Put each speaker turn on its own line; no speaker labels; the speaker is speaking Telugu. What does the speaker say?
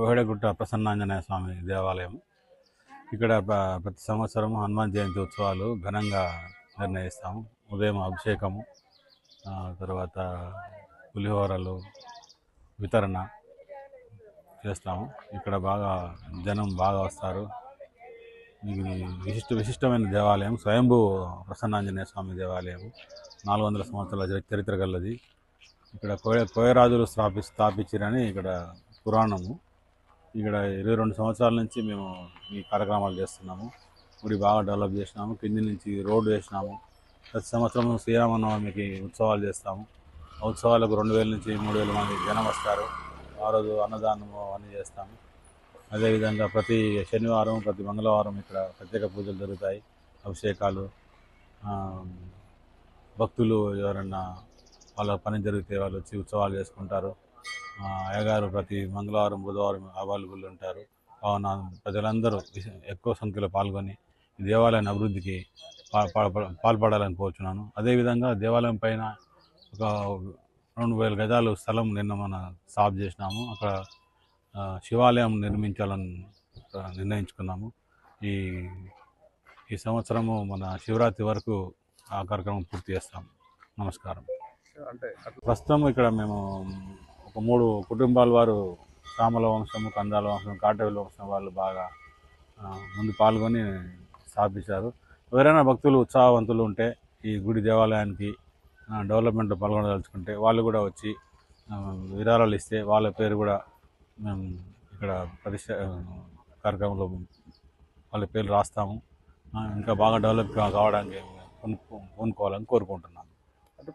కోహెడగుట్ట ప్రసన్నాంజనేయ స్వామి దేవాలయం. ఇక్కడ ప్ర- ప్రతి సంవత్సరం హనుమాన్ జయంతి ఉత్సవాలు ఘనంగా నిర్ణయిస్తాము. ఉదయం అభిషేకము తర్వాత పులిహోరలు వితరణ చేస్తాము. ఇక్కడ బాగా జనం బాగా వస్తారు. ఇది విశిష్ట విశిష్టమైన దేవాలయం. స్వయంభూ ప్రసన్నాంజనేయ స్వామి దేవాలయం నాలుగు వందల సంవత్సరాల చరిత్ర గలది. ఇక్కడ కోయ కోయరాజులు స్థాపి స్థాపించారని ఇక్కడ పురాణము. ఇక్కడ ఇరవై రెండు సంవత్సరాల నుంచి మేము ఈ కార్యక్రమాలు చేస్తున్నాము. గుడి బాగా డెవలప్ చేసినాము. కింది నుంచి రోడ్డు వేసినాము. ప్రతి సంవత్సరం శ్రీరామనవమికి ఉత్సవాలు చేస్తాము. ఆ ఉత్సవాలకు రెండు వేల నుంచి మూడు వేల మంది జనం వస్తారు. ఆ రోజు అన్నదానము అన్నీ చేస్తాము. అదేవిధంగా ప్రతి శనివారం ప్రతి మంగళవారం ఇక్కడ ప్రత్యేక పూజలు జరుగుతాయి. అభిషేకాలు భక్తులు ఎవరన్నా వాళ్ళ పని జరిగితే వాళ్ళు వచ్చి ఉత్సవాలు చేసుకుంటారు. అయ్యగారు ప్రతి మంగళవారం బుధవారం అవైలబుల్ ఉంటారు. కావున ప్రజలందరూ ఎక్కువ సంఖ్యలో పాల్గొని ఈ దేవాలయాన్ని అభివృద్ధికి పాల్పడాలని కోరుచున్నాను. అదేవిధంగా దేవాలయం పైన ఒక రెండు వేల గజాలు స్థలం నిన్న మన సాఫ్ చేసినాము. అక్కడ శివాలయం నిర్మించాలని నిర్ణయించుకున్నాము. ఈ ఈ సంవత్సరము మన శివరాత్రి వరకు ఆ కార్యక్రమం పూర్తి చేస్తాం. నమస్కారం.
అంటే
ప్రస్తుతం ఇక్కడ మేము ఒక మూడు కుటుంబాల వారు సామల వంశము కందాల వంశం కాటవేల వంశం వాళ్ళు బాగా ముందు పాల్గొని స్థాపించారు. ఎవరైనా భక్తులు ఉత్సాహవంతులు ఉంటే ఈ గుడి దేవాలయానికి డెవలప్మెంట్ డెవలప్మెంట్లో పాల్గొనదలుచుకుంటే వాళ్ళు కూడా వచ్చి విరాళాలు ఇస్తే వాళ్ళ పేరు కూడా మేము ఇక్కడ ప్రతిష్ట కార్యక్రమంలో వాళ్ళ పేర్లు రాస్తాము. ఇంకా బాగా డెవలప్ కావడానికి కావడానికి కొనుక్కోవాలని కోరుకుంటున్నాను
అంటే